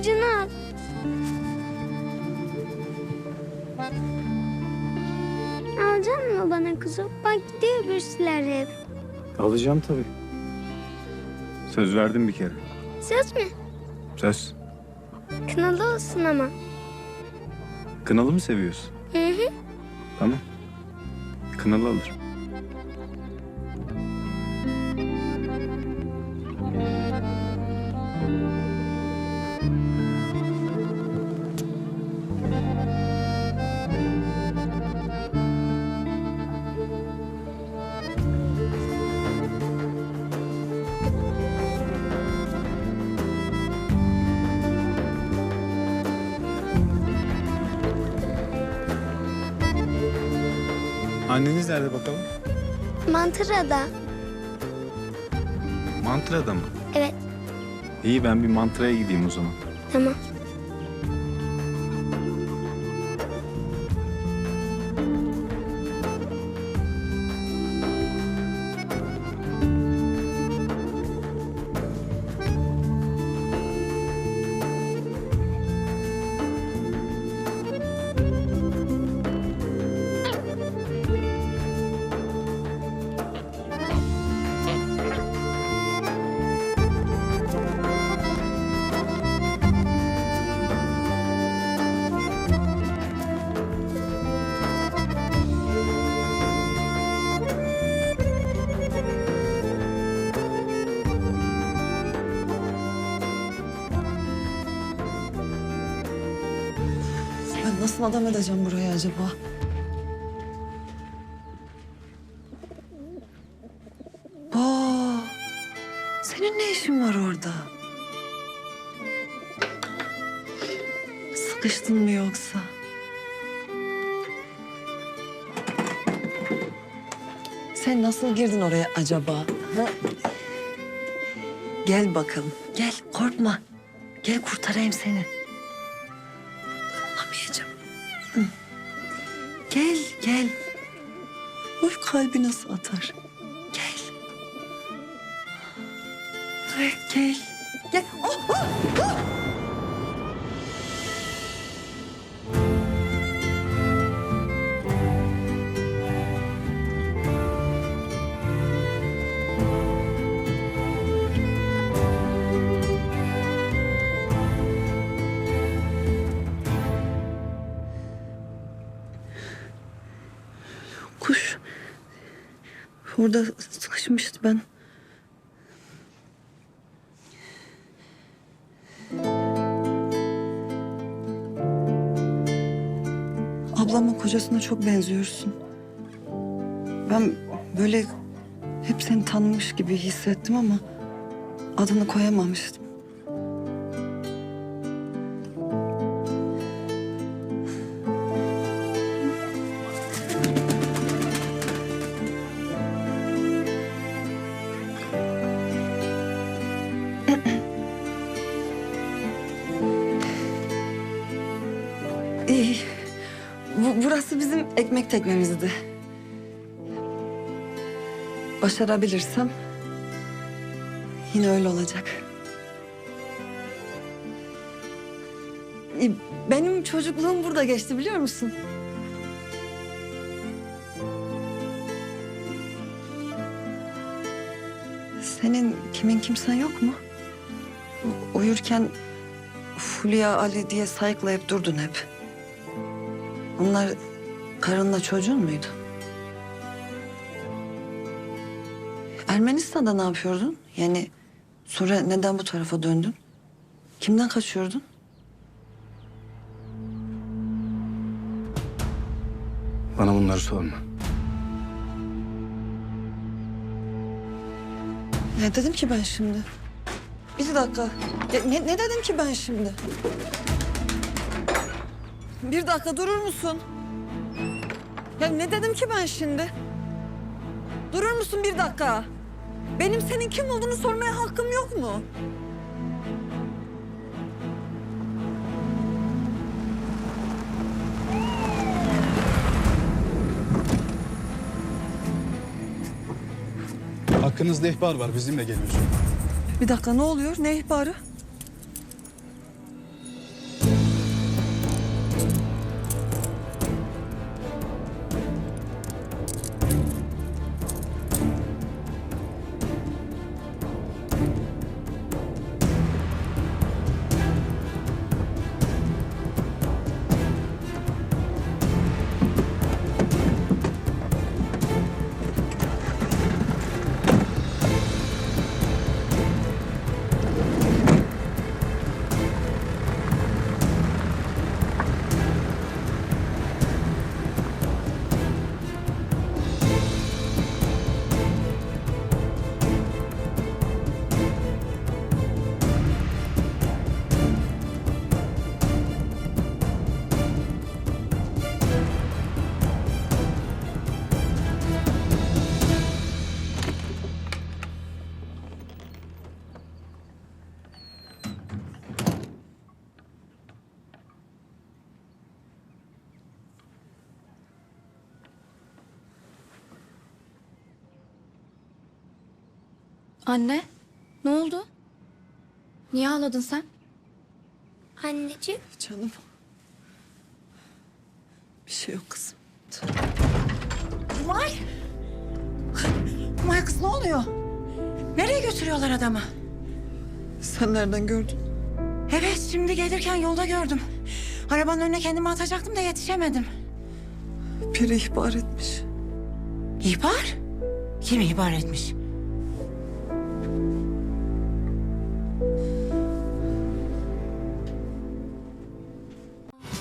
Bakıcını al. Alacak mı bana kızım? Bak gidiyor bürsüler hep. Alacağım tabii. Söz verdim bir kere. Söz mü? Söz. Kınalı olsun ama. Kınalı mı seviyorsun? Hı hı. Tamam. Kınalı alırım. Anneniz nerede bakalım? Mantırada. Mantıra'da mı? Evet. İyi ben bir mantraya gideyim o zaman. Tamam. Nasıl adam edeceğim buraya acaba? Aa, senin ne işin var orada? Sıkıştın mı yoksa? Sen nasıl girdin oraya acaba? Ha? Gel bakalım. Gel korkma. Gel kurtarayım seni. Gel, gel. Uy kalbi nasıl atar. Gel. Ay, gel. Gel. Oh, oh, oh. Orada sıkışmıştı ben. Ablamın kocasına çok benziyorsun. Ben böyle hep seni tanımış gibi hissettim ama adını koyamamıştım. Burası bizim ekmek teknemizdi. Başarabilirsem yine öyle olacak. Benim çocukluğum burada geçti biliyor musun? Senin kimin kimsen yok mu? Uyurken Fulya Ali diye sayıklayıp durdun hep. Onlar karınla çocuğun muydu? Ermenistan'da ne yapıyordun? Yani sonra neden bu tarafa döndün? Kimden kaçıyordun? Bana bunları sorma. Ne dedim ki ben şimdi? Bir dakika. Ya ne, ne dedim ki ben şimdi? Bir dakika durur musun? Ya ne dedim ki ben şimdi? Durur musun bir dakika? Benim senin kim olduğunu sormaya hakkım yok mu? Hakkınızda ihbar var. Bizimle geliyorsun. Bir dakika ne oluyor? Ne ihbarı? Anne, ne oldu? Niye ağladın sen? Anneciğim Canım. Bir şey yok kızım. Umay! Umay kız ne oluyor? Nereye götürüyorlar adamı? Sen nereden gördün? Evet şimdi gelirken yolda gördüm. Arabanın önüne kendimi atacaktım da yetişemedim. Biri ihbar etmiş. İhbar? Kim ihbar etmiş?